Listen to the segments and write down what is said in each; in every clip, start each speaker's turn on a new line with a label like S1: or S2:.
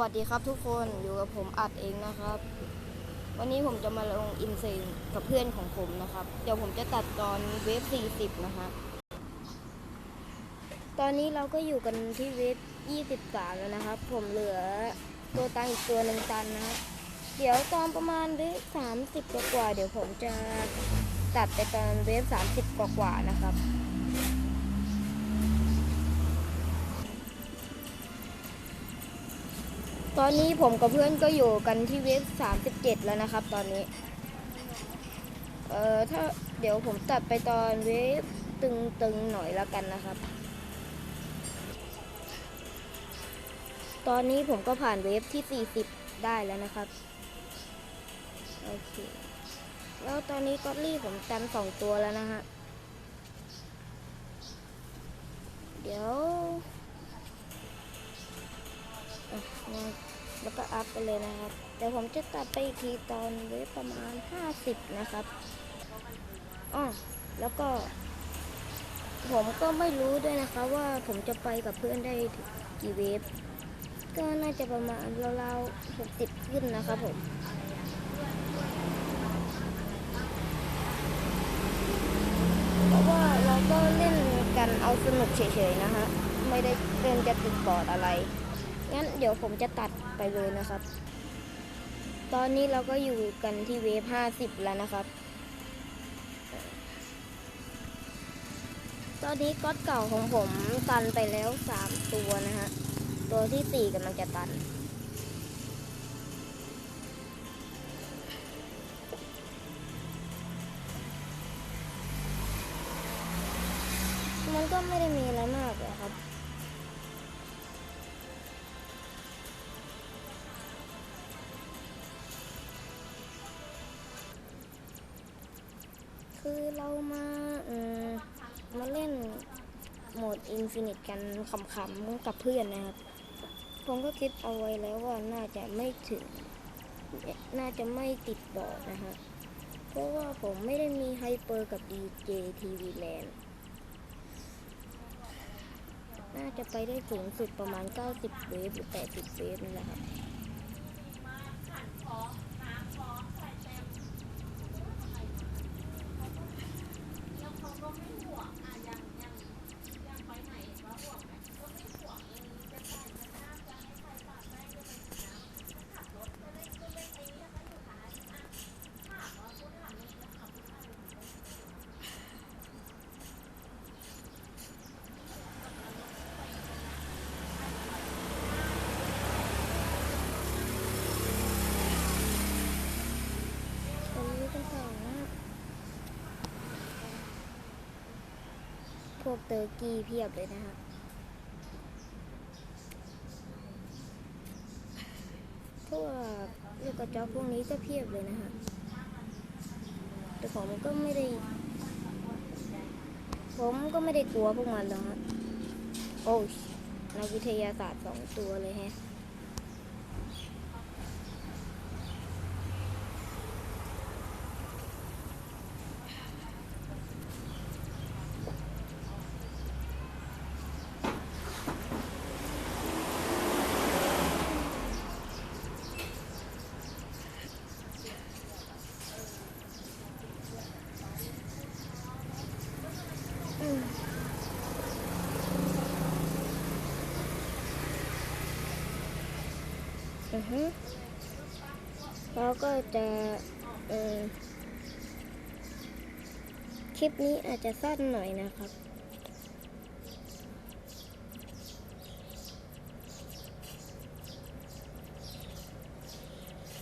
S1: สวัสดีครับทุกคนอยู่กับผมอัดเองนะครับ วันนี้ผมจะมาลงอินเซนกับเพื่อนของผมนะครับ เดี๋ยวผมจะตัดตอนเวฟ40 นะฮะตอนนี้เราก็อยู่กันที่เวฟ23 แล้วนะครับ ผมเหลือตัวตังอีกตัวหนึ่งตันนะเดี๋ยวตอนประมาณเวฟ30 กว่า เดี๋ยวผมจะตัดไปตอนเวฟ30 กว่าๆนะครับ ตอนนี้ผมกับเพื่อนก็อยู่กันที่เวฟ37แล้วนะครับ ตอนนี้ เอ่อถ้าเดี๋ยวผมตัดไปตอนเวฟตึงๆหน่อยแล้วกันนะครับ ตอนนี้ผมก็ผ่านเวฟที่40ได้แล้วนะครับ โอเค แล้วตอนนี้ก็อตลี่ผมตันสองตัวแล้วนะฮะ เดี๋ยวอะมา แล้วก็อัพไปเลยนะครับ เดี๋ยวผมจะตัดไปอีกทีตอนเวประมาณ 50 นะครับอ๋อแล้วก็ ผมก็ไม่รู้ด้วยนะคะว่าผมจะไปกับเพื่อนได้กี่เวฟก็น่าจะประมาณราวๆ60 ขึ้นนะครับผมเพราะว่าเราก็เล่นกันเอาสนุกเฉยๆนะฮะ ไม่ได้เล่นจะติดบอร์ดอะไร งั้นเดี๋ยวผมจะตัดไปเลยนะครับ ตอนนี้เราก็อยู่กันที่เวฟ50 แล้วนะครับ ตอนนี้ก๊อตเก่าของผมตันไปแล้ว 3 ตัวนะฮะ ตัวที่ 4กำลังจะตันมันก็ไม่ได้มีอะไรมากเลยครับ คือเรามาเออมาเล่นโหมดอินฟินิตกันขำๆกับเพื่อนนะครับ ผมก็คิดเอาไว้แล้วว่าน่าจะไม่ถึง น่าจะไม่ติดบอร์ดนะฮะเพราะว่าผมไม่ได้มีไฮเปอร์กับ DJ TV Land น่าจะไปได้สูงสุดประมาณ 90 เวฟหรือ 80 เวฟนี่แหละครับ ตรงนี้กันต่อนะฮะพ วกเตอร์กี้เพียบเลยนะคะพวกลูกกระจอกพวกนี้ก็เพียบเลยนะคะแต่ผมก็ไม่ได้ ผมก็ไม่ได้กลัวพวกมันหรอกฮะโอ้ยนักวิทยาศาสตร์สองตัวเลยแฮะ อืม อือฮึเราก็จะเออคลิปนี้อาจจะสั้นหน่อยนะครับ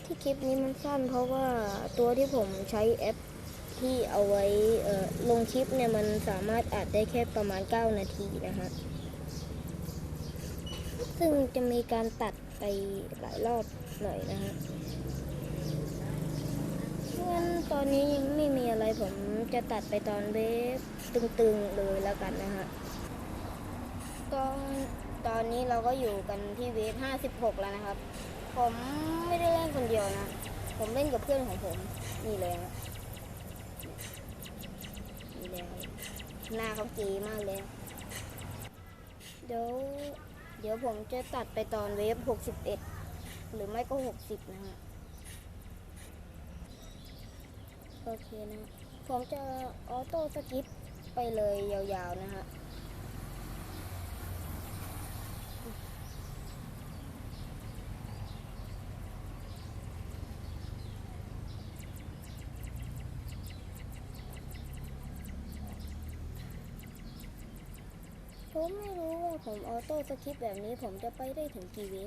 S1: ที่คลิปนี้มันสั้นเพราะว่าตัวที่ผมใช้แอปที่เอาไว้ลงคลิปเนี่ยมันสามารถอัดได้แค่ประมาณ 9 นาทีนะฮะ ซึ่งจะมีการตัด ไปหลายรอบหน่อยนะฮะงั้นตอนนี้ยังไม่มีอะไรผมจะตัดไปตอนเวฟตึงๆเลยแล้วกันนะฮะตอนตอนนี้เราก็อยู่กันที่เวฟ56 แล้วนะครับ ผมไม่ได้เล่นคนเดียวนะ ผมเล่นกับเพื่อนของผมนี่เลยนะนี่แล้วหน้าเขาจีมากเลย เดี๋ยว เดี๋ยวผมจะตัดไปตอนเวฟ61 หรือไม่ก็หกสิบนะฮะ โอเคนะ ผมจะออโต้สกิปไปเลยยาวๆนะฮะ ผมไม่รู้ว่าผมออโต้สคริปแบบนี้ผมจะไปได้ถึงกี่เวิ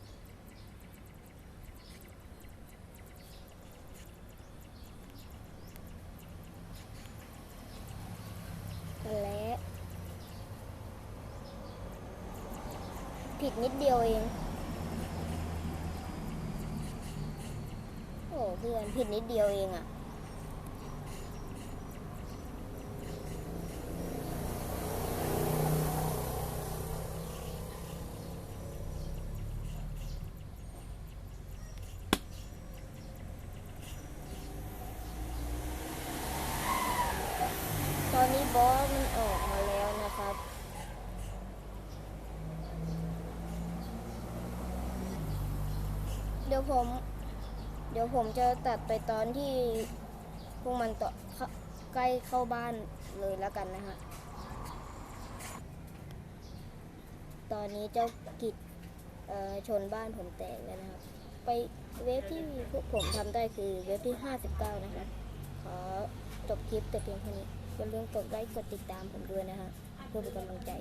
S1: นั่นและผิดนิดเดียวเอง โอ้เพื่อนผิดนิดเดียวเองอะตอ นนี้บอสมันออกมาแล้วนะครับ เดี๋ยวผม เดี๋ยวผมจะตัดไปตอนที่พวกมันต่อใกล้เข้าบ้านเลยแล้วกันนะฮะ ตอนนี้เจ้ากิจชนบ้านผมแตกแล้วนะครับ ไปเวฟที่พวกผมทำได้คือเวฟที่ 59 นะครับ ขอจบคลิปแต่เพียงเท่านี้ อย่าลืมกดไลค์กดติดตามผมด้วยนะฮะเพื่อเป็นกำลังใจ